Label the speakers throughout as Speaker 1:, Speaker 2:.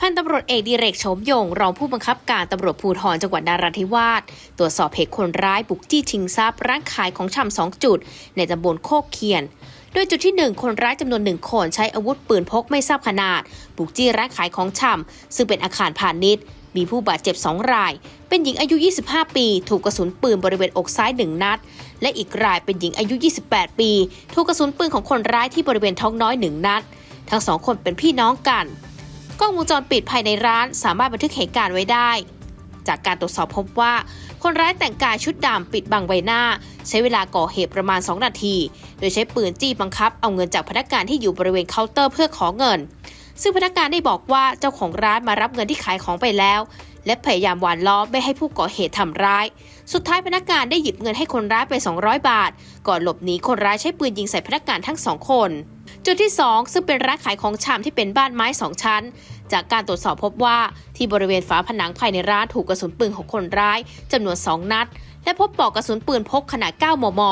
Speaker 1: พันตำรวจเอกดิเรกโฉมยง รองผู้บังคับการตำรวจภูธรจังหวัดนาราธิวาสตรวจสอบเหตุคนร้ายบุกจี้ชิงทรัพย์ร้านขายของชำสองจุด ในตำบลโคกเคียน โดยจุดที่หนึ่งคนร้ายจำนวนหนึ่งคนใช้อาวุธปืนพกไม่ทราบขนาด บุกจี้ร้านขายของชำซึ่งเป็นอาคารพาณิชย์ มีผู้บาดเจ็บสองราย เป็นหญิงอายุ 25 ปี ถูกกระสุนปืนบริเวณอกซ้ายหนึ่งนัด และอีกรายเป็นหญิงอายุ 28 ปี ถูกกระสุนปืนของคนร้ายที่บริเวณท้องน้อยหนึ่งนัด ทั้งสองคนเป็นพี่น้องกัน กล้องวงจรปิดภายในร้านสามารถบันทึกเหตุการณ์ไว้ได้ จากการตรวจสอบพบว่า คนร้ายแต่งกายชุดดำปิดบังใบหน้า ใช้เวลาก่อเหตุประมาณ 2 นาที โดยใช้ปืนจี้บังคับเอาเงินจากพนักงานที่อยู่บริเวณเคาน์เตอร์เพื่อขอเงิน ซึ่งพนักงานได้บอกว่าเจ้าของร้านมารับเงินที่ขายของไปแล้ว และพยายามหวานล้อมไม่ให้ผู้ก่อเหตุทำร้าย สุดท้ายพนักงานได้หยิบเงินให้คนร้ายไป 200 บาท ก่อนหลบหนีคนร้ายใช้ปืนยิงใส่พนักงานทั้งสองคน จุดที่ 2 ซึ่งเป็นร้านขายของชำที่เป็นบ้านไม้สองชั้น จากการตรวจสอบพบว่าที่บริเวณฝาผนังภายในร้านถูกกระสุนปืนของคนร้ายจำนวน 2 นัด และพบปลอกกระสุนปืนพกขนาด 9 มม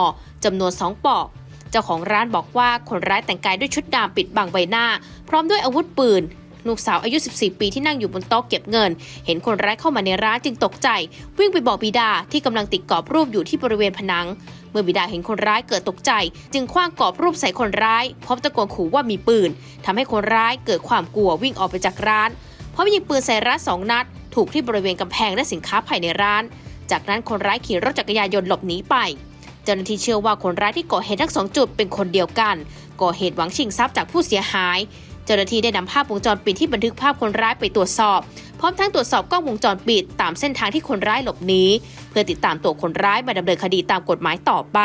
Speaker 1: จำนวน 2ปลอกเจ้าของร้านบอกว่าคนร้ายแต่งกายด้วยชุดดำปิดบังใบหน้า พร้อมด้วยอาวุธปืน ลูกสาวอายุ 14 ปีที่นั่งอยู่บนโต๊ะเก็บเงิน เห็นคนร้ายเข้ามาในร้านจึงตกใจ วิ่งไปบอกบิดาที่กำลังติดกรอบรูปอยู่ที่บริเวณผนัง เมื่อบิดาเห็นคนร้ายเกิดตกใจ จึงคว้างกรอบรูปใส่คนร้ายพร้อมตะโกนขู่ว่ามีปืนทำให้คนร้ายเกิดความกลัววิ่งออกไปจากร้านพร้อมยิงปืนใส่ร้านสองนัด ถูกที่บริเวณกำแพงและสินค้าภายในร้าน จากนั้นคนร้ายขี่รถจักรยานยนต์หลบหนีไปเจ้าหน้าที่เชื่อว่าคนร้ายที่ก่อเหตุทั้งสองจุดเป็นคนเดียวกัน ก่อเหตุหวังชิงทรัพย์จากผู้เสียหาย เจ้าหน้าที่ได้นำภาพวงจรปิดที่บันทึกภาพคนร้ายไปตรวจสอบ พร้อมทั้งตรวจสอบกล้องวงจรปิด ตามเส้นทางที่คนร้ายหลบหนีเพื่อติดตามตัวคนร้ายมาดำเนินคดีตามกฎหมายต่อไป